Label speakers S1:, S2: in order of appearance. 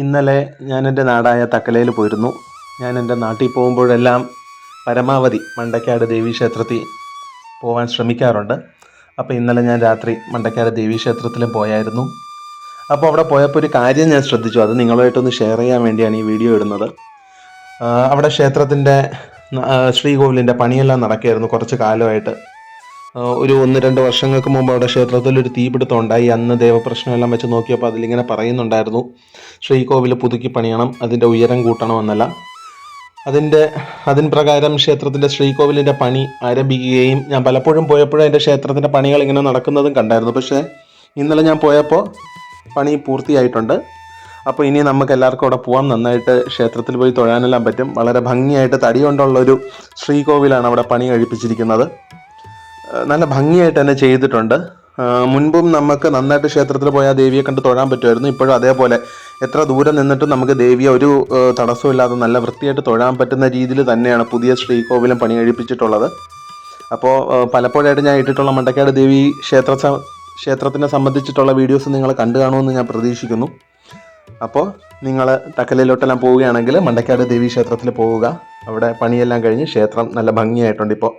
S1: ഇന്നലെ ഞാൻ എന്റെ നാടായ തക്കലയിൽ പോയിരുന്നു. ഞാൻ എന്റെ നാട്ടിൽ പോകുമ്പോഴെല്ലാം പരമാവധി മണ്ടക്കാട് ദേവീക്ഷേത്രത്തിൽ പോകാൻ ശ്രമിക്കാറുണ്ട്. അപ്പോൾ ഇന്നലെ ഞാൻ രാത്രി മണ്ടക്കാട് ദേവീക്ഷേത്രത്തിലും പോയായിരുന്നു. അപ്പോൾ അവിടെ പോയപ്പോൾ ഒരു കാര്യം ഞാൻ ശ്രദ്ധിച്ചു. അത് നിങ്ങളുമായിട്ടൊന്ന് ഷെയർ ചെയ്യാൻ വേണ്ടിയാണ് ഈ വീഡിയോ ഇടുന്നത്. അവിടെ ക്ഷേത്രത്തിന്റെ ശ്രീകോവിലിന്റെ പണിയെല്ലാം നടക്കുകയായിരുന്നു കുറച്ച് കാലമായിട്ട്. ഒരു ഒന്ന് രണ്ട് വർഷങ്ങൾക്ക് മുമ്പ് അവിടെ ക്ഷേത്രത്തിൽ ഒരു തീപിടുത്തം ഉണ്ടായി. അന്ന് ദേവപ്രശ്നമെല്ലാം വെച്ച് നോക്കിയപ്പോൾ അതിലിങ്ങനെ പറയുന്നുണ്ടായിരുന്നു. ശ്രീകോവിൽ പുതുക്കി പണിയണം അതിന്റെ ഉയരം കൂട്ടണമെന്നല്ല അതിന്റെ അതിൻ പ്രകാരം ക്ഷേത്രത്തിന്റെ ശ്രീകോവിലിന്റെ പണി ആരംഭിക്കുകയും ഞാൻ പലപ്പോഴും പോയപ്പോഴും അതിന്റെ ക്ഷേത്രത്തിന്റെ പണികൾ ഇങ്ങനെ നടക്കുന്നതും കണ്ടായിരുന്നു. പക്ഷേ ഇന്നലെ ഞാൻ പോയപ്പോൾ പണി പൂർത്തിയായിട്ടുണ്ട്. അപ്പോൾ ഇനി നമുക്ക് എല്ലാവർക്കും അവിടെ പോകാം നന്നായിട്ട് ക്ഷേത്രത്തിൽ പോയി തൊഴാനെല്ലാം പറ്റും. വളരെ ഭംഗിയായിട്ട് തടി കൊണ്ടുള്ളൊരു ശ്രീകോവിലാണ് അവിടെ പണി കഴിപ്പിച്ചിരിക്കുന്നത്. നല്ല ഭംഗിയായിട്ട് തന്നെ ചെയ്തിട്ടുണ്ട്. മുൻപും നമുക്ക് നന്നായിട്ട് ക്ഷേത്രത്തിൽ പോയാൽ ദേവിയെ കണ്ട് തൊഴാൻ പറ്റുമായിരുന്നു. ഇപ്പോഴും അതേപോലെ എത്ര ദൂരം നിന്നിട്ടും നമുക്ക് ദേവിയെ ഒരു തടസ്സമില്ലാതെ നല്ല വൃത്തിയായിട്ട് തൊഴാൻ പറ്റുന്ന രീതിയിൽ തന്നെയാണ് പുതിയ ശ്രീകോവിലും പണി കഴിപ്പിച്ചിട്ടുള്ളത്. അപ്പോൾ പലപ്പോഴായിട്ട് ഞാൻ ഇട്ടിട്ടുള്ള മണ്ടക്കാട് ദേവി ക്ഷേത്ര ക്ഷേത്രത്തിനെ സംബന്ധിച്ചിട്ടുള്ള വീഡിയോസ് നിങ്ങൾ കണ്ടു കാണുമെന്ന് ഞാൻ പ്രതീക്ഷിക്കുന്നു. അപ്പോൾ നിങ്ങൾ തക്കലയിലോട്ടെല്ലാം പോവുകയാണെങ്കിൽ മണ്ടക്കാട് ദേവി ക്ഷേത്രത്തിൽ പോവുക. അവിടെ പണിയെല്ലാം കഴിഞ്ഞ് ക്ഷേത്രം നല്ല ഭംഗിയായിട്ടുണ്ട് ഇപ്പോൾ.